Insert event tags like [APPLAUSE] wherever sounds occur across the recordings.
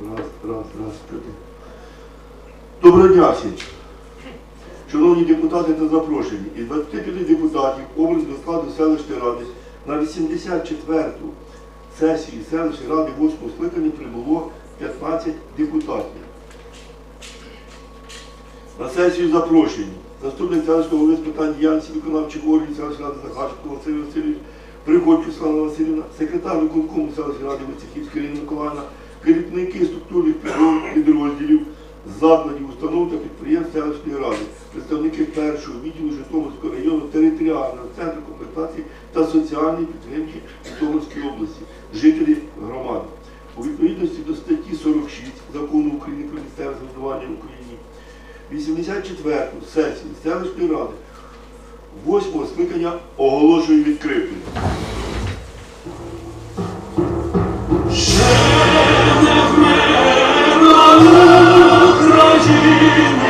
Раз, раз, раз, чотири. Доброго дня всім. Шановні депутати та запрошені, із 25 депутатів образ до складу селищної ради на 84-ту сесію селищної ради 8 скликання прибуло 15 депутатів. На сесію запрошені заступник селищного голови з питань діяльності виконавчих органів селищної ради Захарченко Василь Васильович, Приходько Слава Васильівна, секретар виконкому селищної ради Вицехівська Ірина Миколаївна, керівники структурних підрозділів- закладів, установ та підприємств селищної ради, представники першого відділу Житомирського району територіального центру комплектації та соціальної підтримки Житомирської області, жителі громади. У відповідності до статті 46 Закону України про місцеве в Україні 84-ту сесію селищної ради 8 скликання оголошую відкритою. України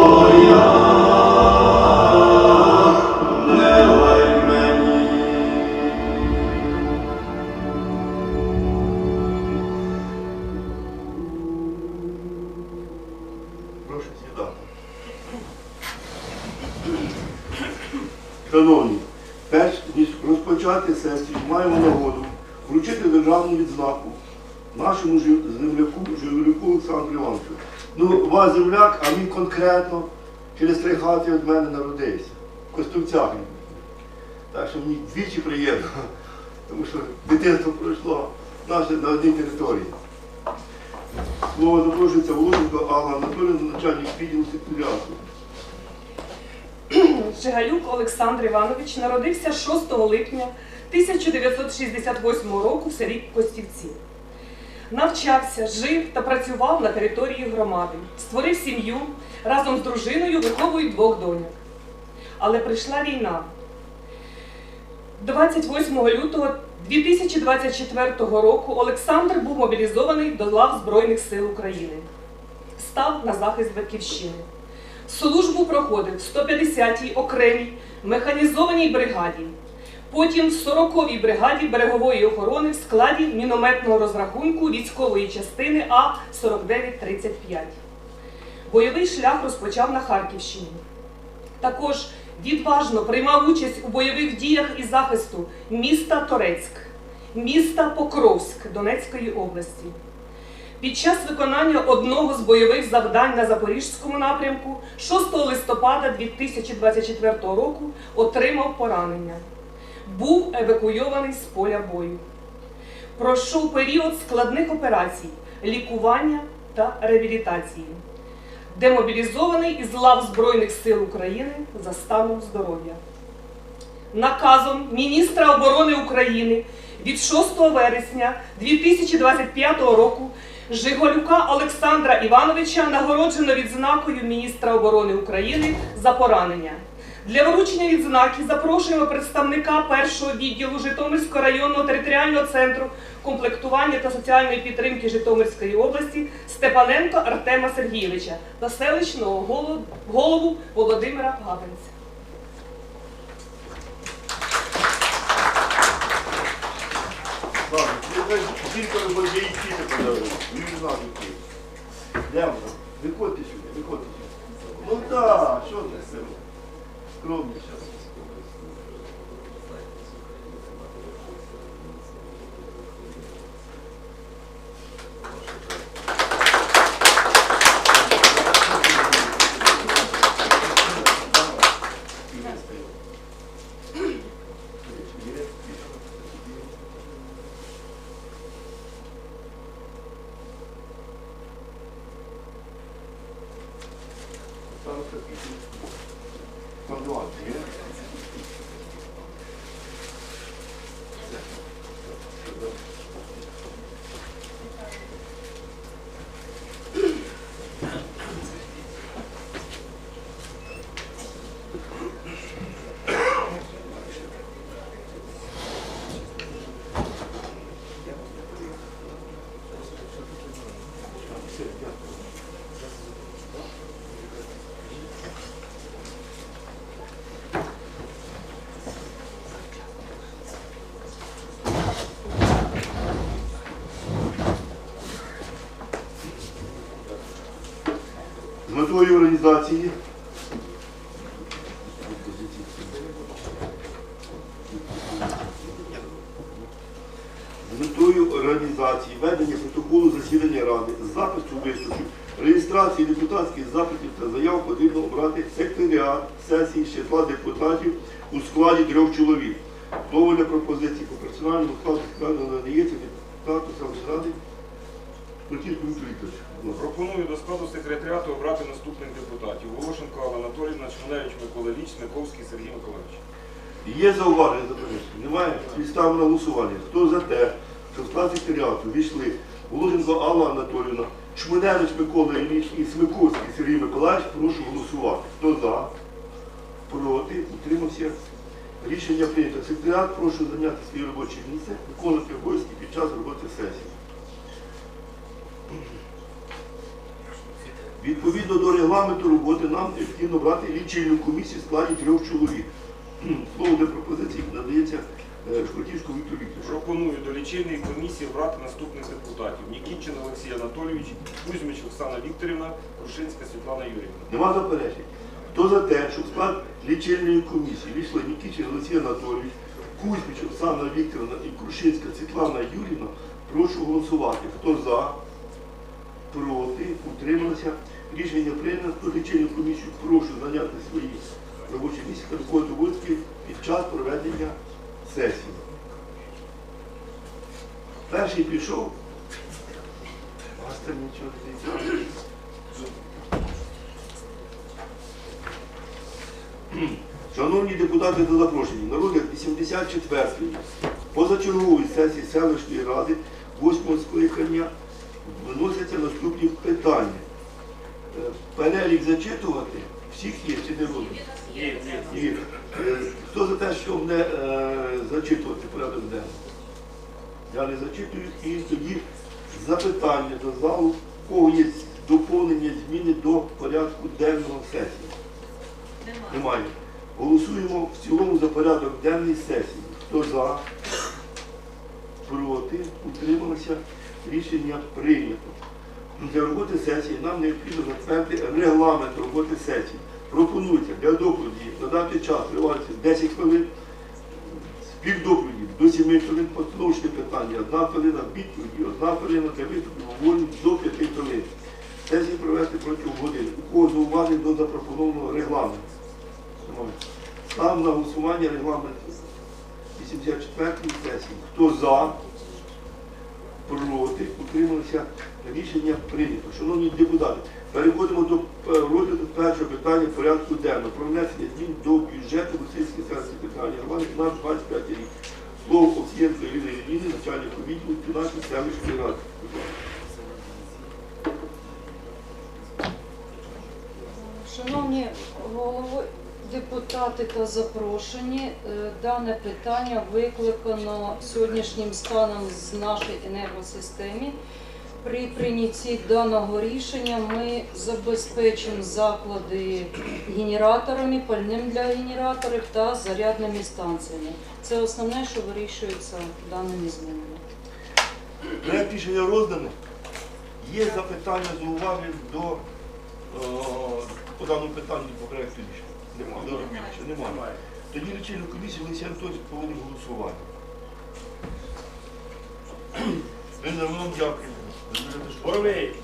вручити державну відзнаку нашому земляку, Живляку Олександру Івановичу. Ну, вас земляк, а він конкретно через три хати від мене народився. В Костовцях. Так що мені двічі приємно, [LAUGHS] тому що дитинство пройшло наше на одній території. Слово запрошується Володенко Алла Анатолійовна, начальник відділу секретаріату. Жигалюк Олександр Іванович народився 6 липня 1968 року в селі Костівці. Навчався, жив та працював на території громади. Створив сім'ю, разом з дружиною виховують двох доньок. Але прийшла війна. 28 лютого 2024 року Олександр був мобілізований до лав Збройних сил України. Став на захист Батьківщини. Службу проходив в 150-й окремій механізованій бригаді. Потім в 40-й бригаді берегової охорони в складі мінометного розрахунку військової частини А-4935. Бойовий шлях розпочав на Харківщині. Також відважно приймав участь у бойових діях і захисту міста Торецьк, міста Покровськ Донецької області. Під час виконання одного з бойових завдань на Запорізькому напрямку 6 листопада 2024 року отримав поранення. Був евакуйований з поля бою. Пройшов період складних операцій, лікування та реабілітації. Демобілізований із лав Збройних сил України за станом здоров'я наказом міністра оборони України від 6 вересня 2025 року Жиголюка Олександра Івановича нагороджено відзнакою міністра оборони України за поранення. Для вручення відзнаки запрошуємо представника першого відділу Житомирського районного територіального центру комплектування та соціальної підтримки Житомирської області Степаненко Артема Сергійовича та селищного голову- Володимира Габенця. Які. Йдемо. Виходьте сюди, виходьте сюди. Ну так, що ти з цим? Скромний зараз. З метою організації з метою організації ведення протоколу засідання Ради, запису виступів, реєстрації депутатських запитів та заяв потрібно обрати секретаріат сесії з числа депутатів у складі трьох чоловік. Слово для пропозиції по персональному складу складу надається депутату Ради Платівському Віктору Вікторовичу. Будь ласка. Пропоную до складу секретаріату обрати наступних депутатів. Волошенко Алла Анатолійовна, Чмуневич Микола Ліч, Смиковський Сергій Миколаївич. Є зауваження заперечення? Немає? Підстав на голосування. Хто за те, що в склад секретаріату війшли Володенко Алла Анатоліївна, Чмуневич Микола Ілліч і Смиковський Сергій Миколаївич, прошу голосувати. Хто за? Проти? Утримався? Рішення прийнято. Секретаріат прошу зайняти своє робоче місце, виконувати обов'язки під час роботи сесії. Відповідно до регламенту роботи нам необхідно брати лічильну комісію в складі трьох чоловік. Слово для пропозиції надається е, Шкотівському Віктору Вікторовичу. Пропоную до лічильної комісії обрати наступних депутатів. Нікітчин Олексій Анатолійович, Кузьмич Оксана Вікторівна, Крушинська Світлана Юрівна. Нема заперечень. Хто за те, що в склад лічильної комісії війшли Нікічин Олексій Анатолійович, Кузьміч Оксана Вікторівна і Крушинська Світлана Юрівна, прошу голосувати. Хто за, проти, утрималися. Рішення прийнято. Лічильну комісію прошу зайняти свої робочі місця та виконувати під час проведення сесії. Перший пішов. Вас нічого не. Шановні депутати та запрошені, на розгляд 84-ї позачергової сесії селищної ради 8 скликання виносяться наступні питання. Е, Перелік зачитувати всіх є чи не буде? Є. Е, Хто за те, щоб не е, зачитувати порядок денний? Я не зачитую і тоді запитання до залу, у кого є доповнення зміни до порядку денного сесії. Немає. Голосуємо в цілому за порядок денний сесії. Хто за? Проти? Утрималися? Рішення прийнято. Для роботи сесії нам необхідно затвердити регламент роботи сесії. Пропонується для доповіді надати час тривалості 10 хвилин, співдоповіді до 7 хвилин, постановочне питання, 1 хвилина відповіді, 1 хвилина для виступів обговорень до 5 хвилин. Сесії провести протягом години. У кого зауважень до запропонованого регламенту? Став на голосування регламент 84-ї сесії. Хто за? Проти? Утрималися? Рішення прийнято. Шановні депутати, переходимо до е, розгляду першого питання порядку денного про внесення змін до бюджету Російської селищної територіальної громади на 25 рік. Слово Овсієнко Ірини Ірини, начальнику відділу фінансів селищної ради. Шановні голови, депутати та запрошені, е, дане питання викликано сьогоднішнім станом з нашої енергосистеми. При прийнятті даного рішення ми забезпечимо заклади генераторами, пальним для генераторів та зарядними станціями. Це основне, що вирішується даними змінами. Проект рішення роздано. Є запитання, зауваження до е, по даному питанню по проекту рішення? Немає. Тоді лічильну комісію Олексій Анатолійович повинен голосувати. [CLEARS THROAT] Ми за вам дякуємо. Боровий.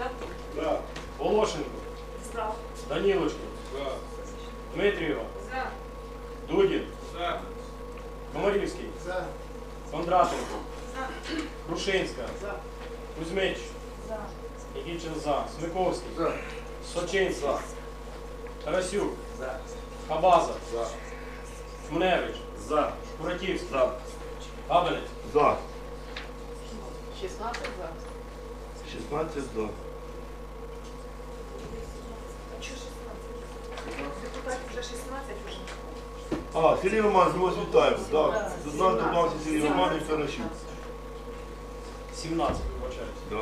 Волошенко. Данілочко. Дмитрієва. Дудін. Комарівський. Кондратенко. Крушинська. Кузьмич. Нікічин за. Смиковський. Сочинський. Тарасюк. Хабаза. Шмуневич. Куратівський. Габелець. За. 16 за. 16 за. Депутатів вже 16 вже. А, Сергій Романович, ми вас вітаємо. Так. До нас додався Сергій Романович Таращук. 17. Вибачаюсь. Да.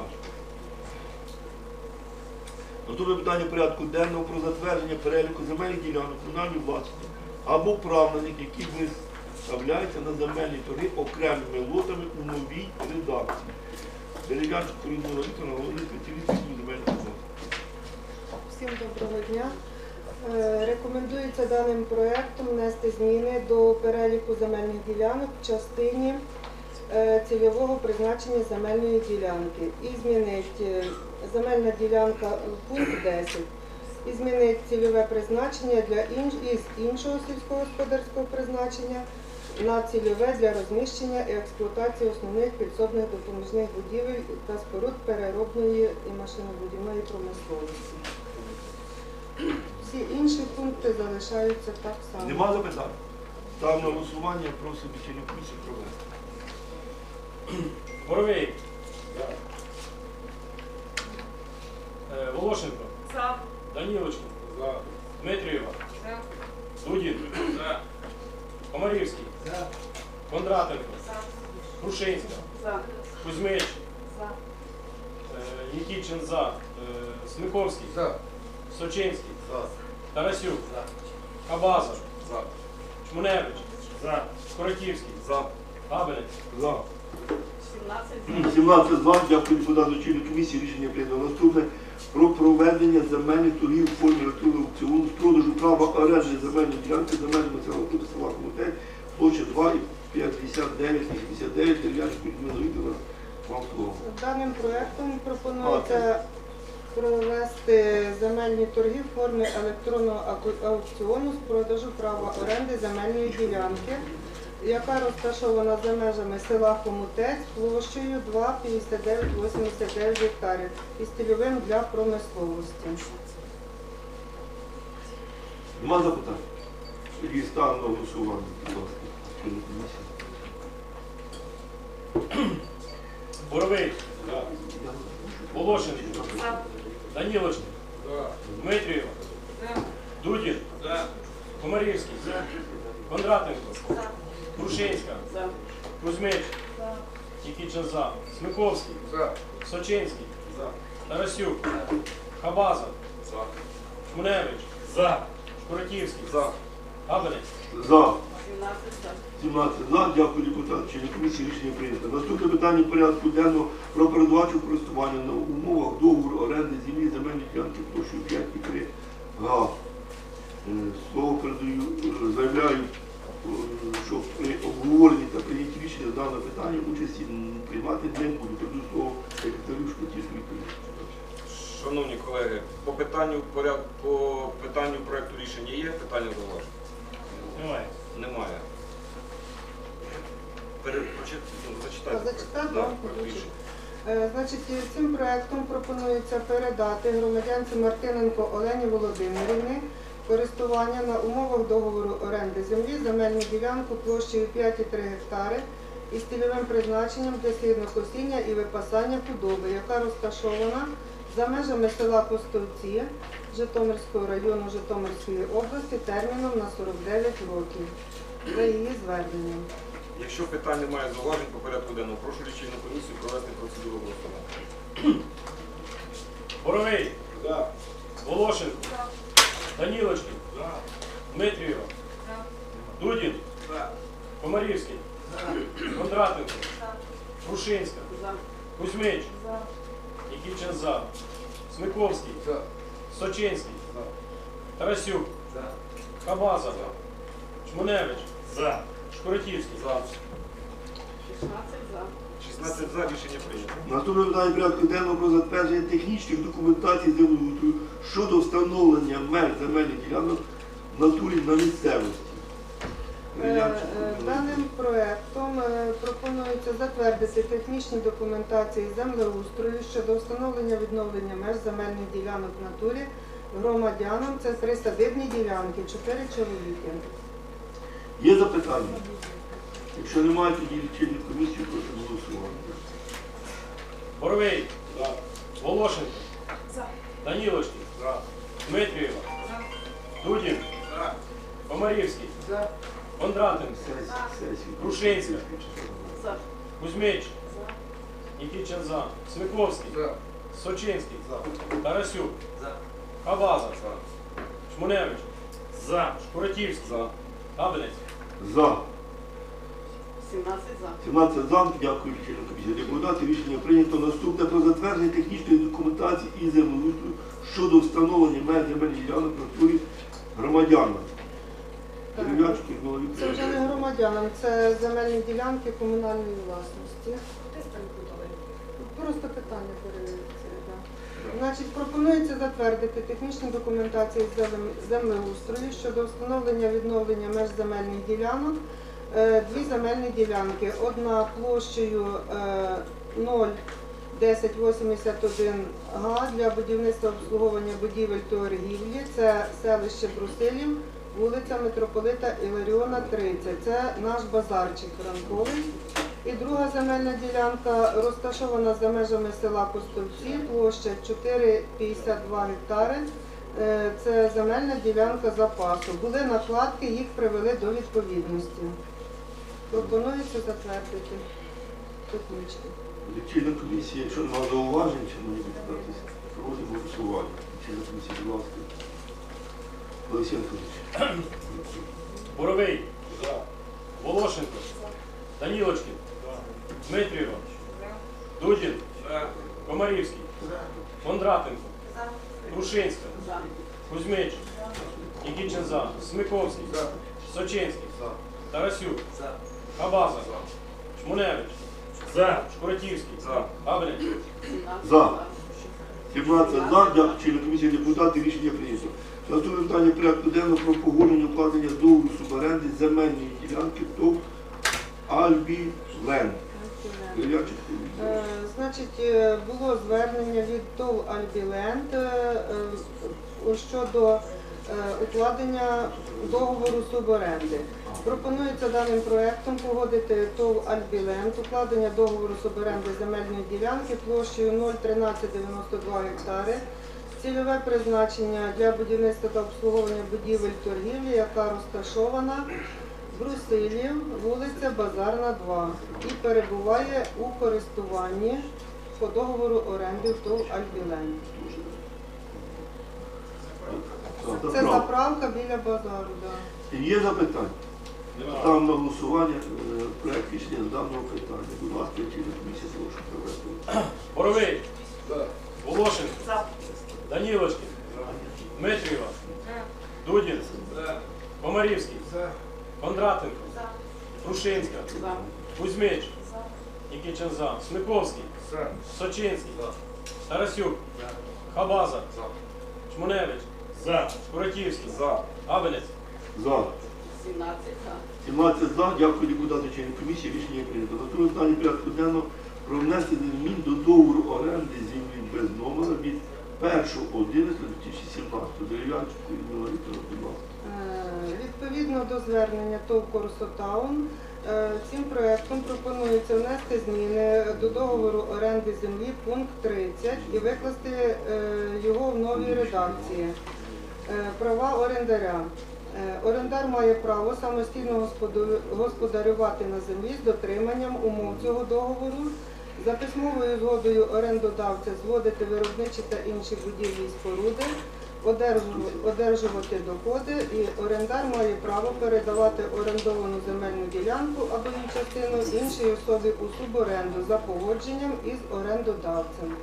Наступне питання порядку денного про затвердження переліку земельних ділянок комунальної власності або прав на них, які виставляються на земельні торги окремими лотами у новій редакції. Делегат Корінного Вікторовна, головний спеціаліст відділу земельних відносин. Всім доброго дня. Е, Рекомендується даним проектом внести зміни до переліку земельних ділянок в частині е, цільового призначення земельної ділянки. І змінить е, земельна ділянка пункт 10. І змінить цільове призначення для інш... із іншого сільськогосподарського призначення на цільове для розміщення і експлуатації основних підсобних допоміжних будівель та споруд переробної і машинобудівної промисловості. Всі інші пункти залишаються так само. Нема запитань? Став на голосування, просимо лічильну комісію провести. Боровий. Волошенко. За. Данілочко. Дмитрієва. Дудін. Комарівський. Кондратенко. Крушинська. За. Кузьмич. За. Е, Нікічин за. Е, Смиковський. Сочинський. Тарасюк. Хабаза. Шмуневич. Скоротівський. Габелець. За. 17 за. 17 за, дякую депутату комісії, рішення прийнято. Наступне. Про проведення земельних торгів у формі електронного аукціону з продажу права оренди земельної ділянки земельного населеного пункту села Комітет, площа 2 і 59, 89, Дерев'янської Людмила Вікторовна, вам слово. Даним проектом пропонується провести земельні торги в формі електронного аукціону з продажу права оренди земельної ділянки, яка розташована за межами села Хомутець площею 2,59,89 гектарів і стильовим для промисловості. Нема запитань? Тоді ставимо на голосування, будь ласка. Боровий. Волошенко. За. Данілочко. Дудін. Комарівський. Кондратенко. Крушинська. За. Кузьмич. Нікічин за. Смиковський. Сочинський. Тарасюк. Хабаза. Шмуневич. Шкуротівський. Габелець. За. 17 за. 17 за. Дякую, депутат. Члени комісії рішення прийнято. Наступне питання порядку денного про передачу користування на умовах договору оренди землі земельної ділянки площею 5,3 га. Е, Слово передаю, е, заявляю, е, що при обговоренні та прийнятті рішення даного питання участі приймати не буду. Передаю слово секретарю Шкотівської комісії. Шановні колеги, по питанню по питанню проекту рішення є питання зауваження? Немає. Немає. Пере... прочит- ну, Зачитайте. Зачитати? Да, Да, проект рішення. Е, Значить, цим проектом пропонується передати громадянці Мартиненко Олені Володимирівні користування на умовах договору оренди землі земельну ділянку площею 5,3 гектари із цільовим призначенням для сінокосіння і випасання худоби, яка розташована за межами села Костовці Житомирського району Житомирської області терміном на 49 років за її зверненням. Якщо питань немає зауважень по порядку денному, прошу лічильну комісію провести процедуру голосування. Боровий. Волошенко. Данілочкин. Дмитрієва. Дудін. Комарівський. Кондратенко. Крушинська. За. Кузьмич. За. Нікітчин за. Смиковський. Сочинський. Тарасюк. Кабаза. Чмуневич. За. Шкуротівський. За. 16 за. 16 за рішення прийнято. Наступне питання порядку денного про затвердження технічних документацій землеустрою щодо встановлення меж земельних ділянок в натурі на місцевості. Е, е, Даним проектом е, пропонується затвердити технічні документації землеустрою щодо встановлення відновлення меж земельних ділянок в натурі громадянам. Це присадибні ділянки, чотири чоловіки. Є запитання? Якщо немає, тоді лічильну комісію прошу Боровий. Волошенко. За. Данілочкин. Дмитрієва. Дудін. Комарівський. Кондратенко. Сесію- сесію. Крушинська. За. Кузьмич. За. Нікітчин за. Смиковський. Сочинський. Тарасюк. Хабаза. Чмуневич. За. Шкуротівський. За. Габелець. За. 17 за. 17 за. Дякую комісію. Депутати рішення прийнято. Наступне про затвердження технічної документації і землеустрою щодо встановлення меж земельних ділянок в натурі громадянам. Це вже не громадянам, це земельні ділянки комунальної власності. Просто питання перевіриться. Да. Значить, пропонується затвердити технічну документацію землеустрою щодо встановлення відновлення меж земельних ділянок. Е, Дві земельні ділянки. Одна площею е, 01081 га для будівництва обслуговування будівель торгівлі. Це селище Брусилів, вулиця Митрополита Іларіона, 30. Це наш базарчик ранковий. І друга земельна ділянка розташована за межами села Костовці, площа 4,52 гектари. Е, Це земельна ділянка запасу. Були накладки, їх привели до відповідності. Пропонується затвердити технічно. Лічильна комісія, якщо немає зауважень, шановні депутати, проводимо голосування. Лічильна комісія, будь ласка. Олексій Анатолійович. Боровий. Волошенко. Данілочкин. Дмитрієва. Дудін. Комарівський. Кондратенко. Крушинська. За. Кузьмич. Нікітчин за. Смиковський. Сочинський. Тарасюк. Хабаза. Чмуневич. Шкуротівський. За. Габелець. 17 За. 17 за, дякую, члени комісії депутати, рішення прийнято. Наступне питання порядку денного про погодження укладення договору суборенди земельної ділянки ТОВ Альбі Ленд. Е, Значить, е, було звернення від ТОВ Альбіленд е, щодо укладення договору суборенди. Пропонується даним проектом погодити ТОВ Альбіленд укладення договору суборенди земельної ділянки площею 01392 гектари. Цільове призначення для будівництва та обслуговування будівель торгівлі, яка розташована Брусилів, вулиця Базарна, 2 і перебуває у користуванні по договору оренди ТОВ Альбілен. Це Це заправка біля базару. Да. Є запитання? Нема. Ставимо на голосування е, проект рішення з даного питання. Будь ласка, через комісія прошу провести. Боровий. Волошин. Данілочкин. Дмитрієва. Дудін. Комарівський. Кондратенко. Крушинська. За. Кузьмич. Нікічин за. Смиковський. Сочинський. Тарасюк. Хабаза. Чмуневич. Шкуратівський. Абелець. За. 17 за. 17 за. Дякую депутату члені комісії. Рішення прийнято. Наступне питання порядку денного про внесення змін до договору оренди землі без номера від 1.11.2017. Дерев'янчику і Міловітрова, будь ласка. Е, Відповідно до звернення ТОВ Корсотаун, е, цим проектом пропонується внести зміни до договору оренди землі пункт 30 і викласти е, його в новій редакції. Е, Права орендаря. Е, Орендар має право самостійно господарювати на землі з дотриманням умов цього договору. За письмовою згодою орендодавця зводити виробничі та інші будівлі і споруди, одержувати, доходи, і орендар має право передавати орендовану земельну ділянку або її частину іншій особі у суборенду за погодженням із орендодавцем.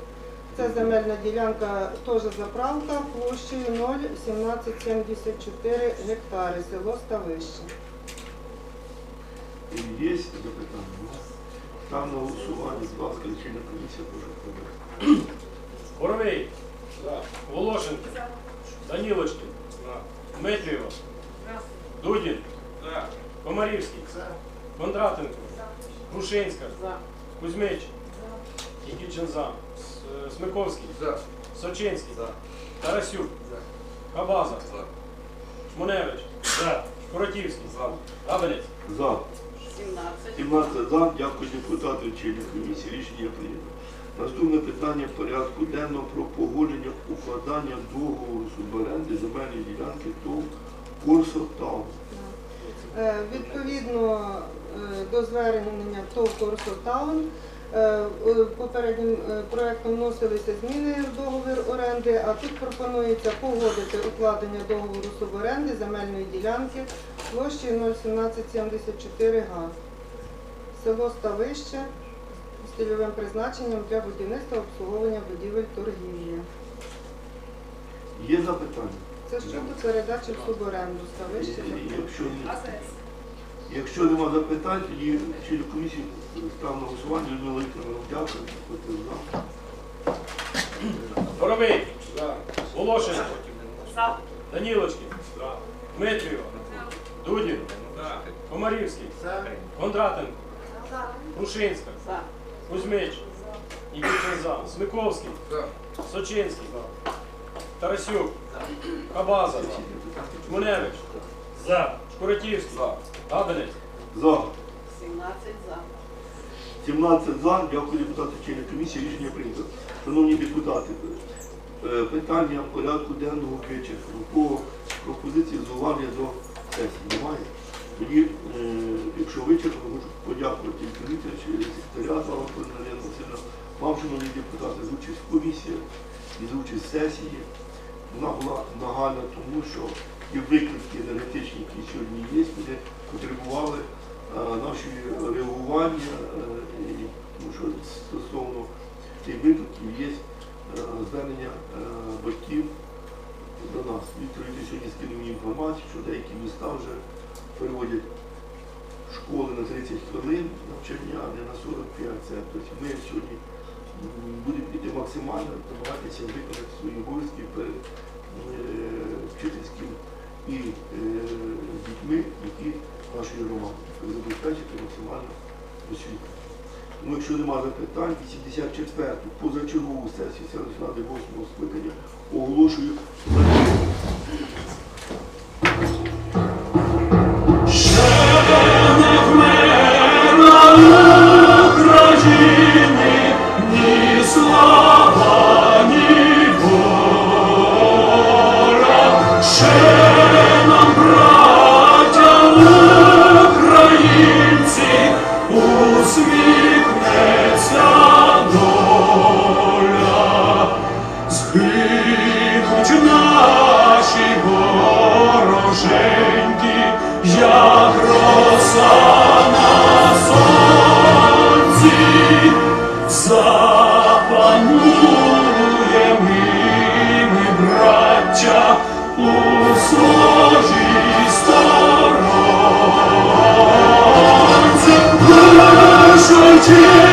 Це земельна ділянка теж заправка площею 0,1774 гектари, село Ставище. Є запитання? Став на голосування. Будь ласка, лічильна комісія, прошу провести. Боровий. Волошин. Данілочкин. Дмитрієва. Дудін. Комарівський. Кондратенко. Крушинська. За. Кузьмич. Нікічин за. С- Смиковський. Сочинський. Тарасюк. Хабаза. Шмуневич. Шкуротівський. Абелець. За. 17 17 за. Дякую депутату члені комісії. Рішення прийнято. Наступне питання порядку денного про погодження укладання договору суборенди земельної ділянки ТОВ Корсотау. Е, Відповідно е, до звернення ТОВ Корсотаун, е, е, попереднім е, проектом вносилися зміни в договір оренди, а тут пропонується погодити укладення договору суборенди земельної ділянки площею 01774 га. Село Ставище з цільовим призначенням для будівництва обслуговування будівель торгівлі. Є запитання? Це щодо передачі в суборенду Ставище. Якщо, якщо нема запитань, тоді комісії став на голосування. Людмила Вікторовна, дякую. Будьте за. Боровий. Волошин. За. Данілочкин. Дмитрієва. Дудін. Комарівський. Кондратенко. Крушинська. За. Кузьмич. Нікічин за. Смиковський. Сочинський. Тарасюк. Хабаза. Чмуневич. Шкуратівський. Абелець. За. 17 за. 17 за. Дякую депутату члени комісії. Рішення прийнято. Шановні депутати, е, питання порядку денного вичерпано. По пропозиції зауваження до сесії немає. Тоді, е, якщо вичерпано, хочу подякувати через секретаря Слава Антонина Васильовна, вам, шановні депутати, за участь в комісії і за участь в сесії. Вона була нагальна, тому що ті виклики енергетичні, які сьогодні є, вони потребували е, нашої реагування, е, і, що стосовно тих викликів є е, звернення батьків до нас. Віктор сьогодні скинув мені інформацію, що деякі міста вже переводять школи на 30 хвилин навчання, а не на 45. Це, тобто ми сьогодні будемо піти максимально, намагатися виконати свої обов'язки перед вчительським і дітьми, які нашої громади, забезпечити максимально освіту. Ну, якщо немає запитань, 84-ту позачергову сесію селищної ради 8 скликання оголошую to